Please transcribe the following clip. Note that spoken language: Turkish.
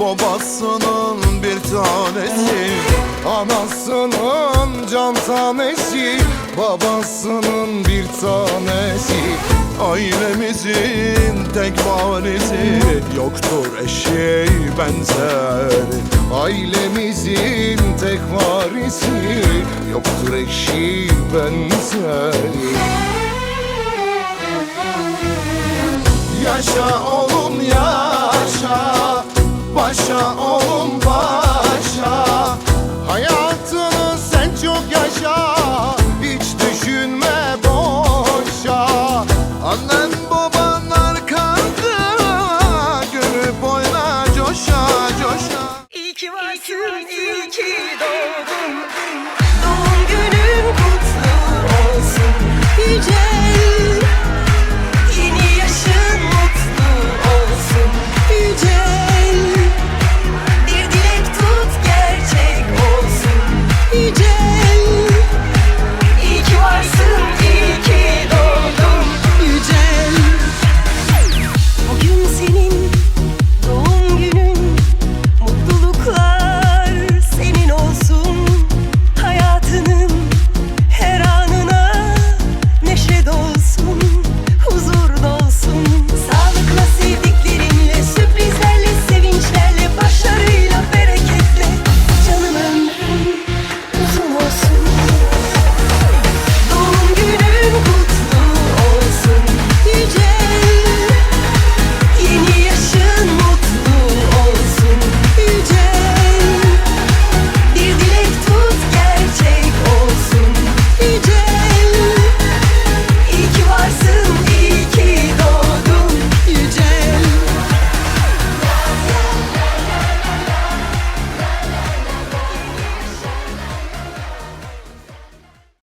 babasının bir tanesi Anasının can tanesi Babasının bir tanesi Ailemizin tek varisi Yoktur eşeği benzer. Ailemizin tek varisi Yoktur eşeği benzer. Yaşa oğlum